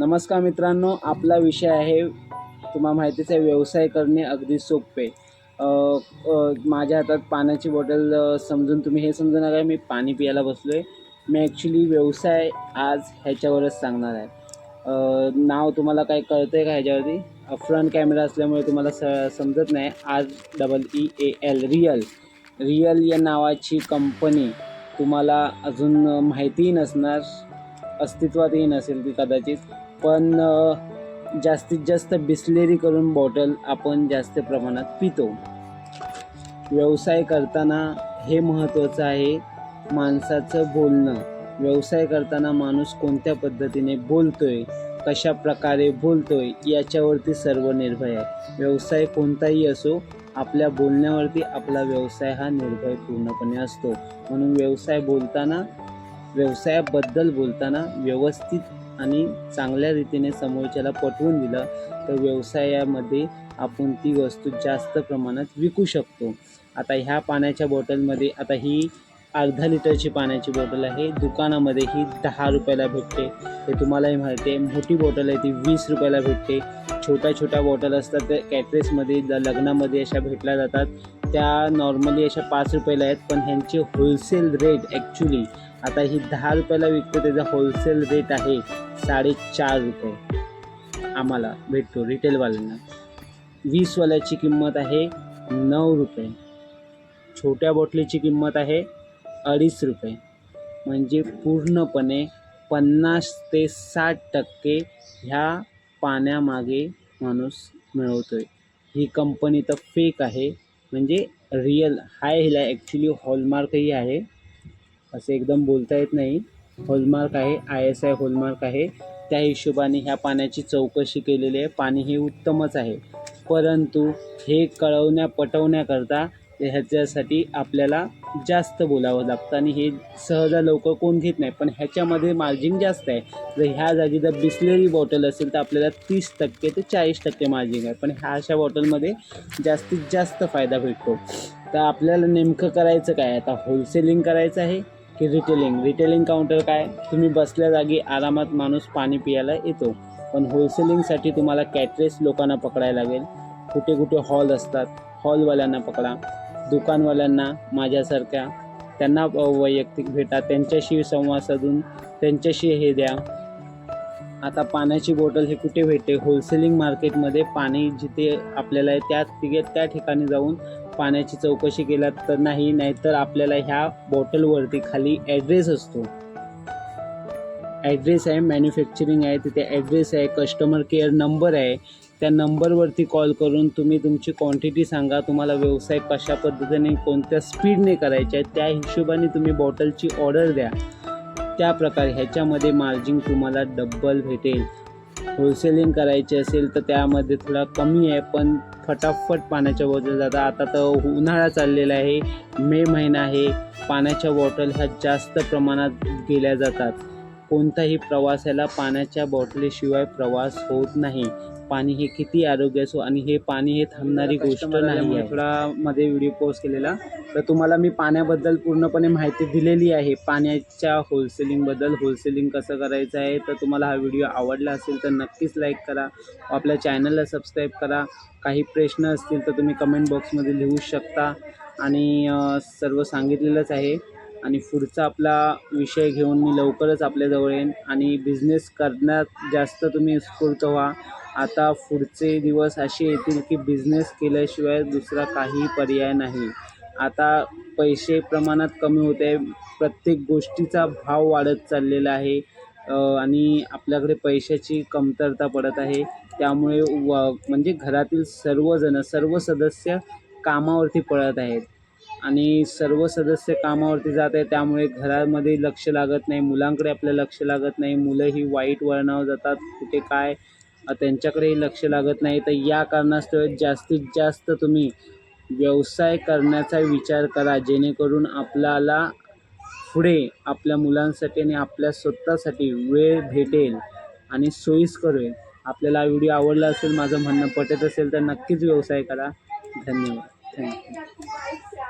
नमस्कार मित्रांनो आपला विषय आहे तुम्हाला माहितीच आहे व्यवसाय करणे अगदी सोपे. माझ्या हातात पाण्याची बॉटल समजून तुम्ही हे समजू नका मी पाणी पियाला बसलो आहे मी ॲक्च्युली व्यवसाय आज ह्याच्यावरच सांगणार आहे. नाव तुम्हाला काय कळतं आहे का ह्याच्यावरती? फ्रंट कॅमेरा असल्यामुळे तुम्हाला स समजत नाही. R double E A L real real या नावाची कंपनी तुम्हाला अजून माहितीही नसणार अस्तित्वातही नसेल ती कदाचित. पण जास्तीत जास्त बिस्लेरी करून बॉटल आपण जास्त प्रमाणात पितो. व्यवसाय करताना हे महत्त्वाचं आहे माणसाचं बोलणं. व्यवसाय करताना माणूस कोणत्या पद्धतीने बोलतोय कशा प्रकारे बोलतोय याच्यावरती सर्व निर्भय आहे. व्यवसाय कोणताही असो आपल्या बोलण्यावरती आपला व्यवसाय हा निर्भय पूर्णपणे असतो. म्हणून व्यवसाय बोलताना व्यवसायाबद्दल बोलताना व्यवस्थित आणि चांगल्या रीतीने समोरच्याला पटवून दिलं तर व्यवसायामध्ये आपण ती वस्तू जास्त प्रमाणात विकू शकतो. आता ह्या पाण्याच्या बॉटलमध्ये आता ही अर्धा लिटरची पाण्याची बॉटल आहे. दुकानामध्ये ही दहा रुपयाला भेटते. हे तुम्हालाही माहिती आहे मोठी बॉटल आहे ती वीस रुपयाला भेटते. छोट्या छोट्या बॉटल असतात त्या कॅटरेसमध्ये लग्नामध्ये अशा भेटल्या जातात त्या नॉर्मली अशा पाच रुपयाला आहेत पण ह्यांचे होलसेल रेट ॲक्च्युली आता ही दहा रुपयाला विकतो त्याचा होलसेल रेट आहे साडेचार रुपये. आम्हाला भेटतो रिटेलवाल्यांना वीसवाल्याची किंमत आहे नऊ रुपये. छोट्या बॉटलीची किंमत आहे अडीच रुपये. म्हणजे पूर्णपणे पन्नास ते साठ टक्के ह्या पाण्यामागे माणूस मिळवतो आहे ही कंपनी तर फेक आहे. म्हणजे रिअल हाय हिला ॲक्च्युली हॉलमार्कही आहे. असं एकदम बोलता येत नाही. होलमार्क आहे आय एस आय होलमार्क आहे. त्या हिशोबाने ह्या पाण्याची चौकशी केलेली आहे. पाणी हे उत्तमच आहे. परंतु हे कळवण्या पटवण्याकरता ह्याच्यासाठी आपल्याला जास्त बोलावं लागतं आणि हे सहजा लवकर कोण घेत नाही. पण ह्याच्यामध्ये मार्जिन जास्त आहे. जर ह्या जागी जर बिसलेरी बॉटल असेल तर आपल्याला तीस टक्के ते चाळीस टक्के मार्जिन आहे. पण ह्या अशा बॉटलमध्ये जास्तीत जास्त फायदा भेटतो. तर आपल्याला नेमकं करायचं काय? आता होलसेलिंग करायचं आहे. की रिटेलिंग रिटेलिंग काउंटर काय? तुम्ही बसल्या जागी आरामात माणूस पाणी प्यायला येतो. पण होलसेलिंगसाठी तुम्हाला कॅटरेस लोकांना पकडायला लागेल. कुठे कुठे हॉल असतात. हॉलवाल्यांना पकडा. दुकानवाल्यांना माझ्यासारख्या. त्यांना वैयक्तिक भेटा. त्यांच्याशी संवाद साधून त्यांच्याशी हे द्या. आता पाण्याची बॉटल हे कुठे भेटते? होलसेलिंग मार्केटमध्ये पाणी जिथे आपल्याला आहे त्या तिघे त्या ठिकाणी जाऊन पाण्याची चौकशी केल्यात तर नाही नाहीतर आपल्याला ह्या बॉटलवरती खाली ॲड्रेस असतो. ॲड्रेस आहे मॅन्युफॅक्चरिंग आहे तिथे ॲड्रेस आहे कस्टमर केअर नंबर आहे. त्या नंबरवरती कॉल करून तुम्ही तुमची क्वांटिटी सांगा तुम्हाला व्यवसाय कशा पद्धतीने कोणत्या स्पीडने करायचे आहे त्या हिशोबाने तुम्ही बॉटलची ऑर्डर द्या. त्या प्रकारे ह्याच्यामध्ये मार्जिन तुम्हाला डब्बल भेटेल. होलसेलिंग करायची असेल तर त्यामध्ये थोडा कमी आहे पण फटाफट पाण्याच्या बॉटल जातात. आता तर उन्हाळा चाललेला आहे मे महिना आहे. पाण्याच्या बॉटल ह्या जास्त प्रमाणात गेल्या जातात. कोणताही प्रवासाला पाण्याच्या बॉटलीशिवाय प्रवास होत नाही. पाणी हे किती आरोग्य असो आणि हे पाणी हे थांबणारी गोष्ट नाही मध्ये व्हिडिओ पोस्ट केलेला. तर तुम्हाला मी पाण्याबद्दल पूर्णपणे माहिती दिलेली आहे. पाण्याच्या होलसेलिंगबद्दल होलसेलिंग कसं करायचं आहे तर तुम्हाला हा व्हिडिओ आवडला असेल तर नक्कीच लाईक करा. आपल्या चॅनलला सबस्क्राईब करा. काही प्रश्न असतील तर तुम्ही कमेंट बॉक्समध्ये लिहू शकता. आणि सर्व सांगितलेलंच आहे. आणि पुढचा आपला विषय घेऊन मी लवकरच आपल्याजवळ येईन. आणि बिझनेस करण्यात जास्त तुम्ही स्फूर्त व्हा. आता पुढचे दिवस असे येतील की बिझनेस केल्याशिवाय दुसरा काही पर्याय नाही. आता पैसे प्रमाणात कमी होत आहे. प्रत्येक गोष्टीचा भाव वाढत चाललेला आहे. आणि आपल्याकडे पैशाची कमतरता पडत आहे. त्यामुळे व म्हणजे घरातील सर्वजण सर्व सदस्य कामावरती पडत आहेत. आणि सर्व सदस्य कामावरती जात आहे त्यामुळे घरामध्ये लक्ष लागत नाही मुलांकडे आपलं लक्ष लागत नाही मुलंही वाईट वळणावर जातात कुठे काय त्यांच्याकडेही लक्ष लागत नाही. तर या कारणास्तव जास्तीत जास्त तुम्ही व्यवसाय करण्याचा विचार करा जेणेकरून आपल्याला पुढे आपल्या मुलांसाठी आणि आपल्या स्वतःसाठी वेळ भेटेल आणि सोयीस्कर होईल. आपल्याला हा व्हिडिओ आवडला असेल माझं म्हणणं पटत असेल तर नक्कीच व्यवसाय करा. धन्यवाद. थँक्यू.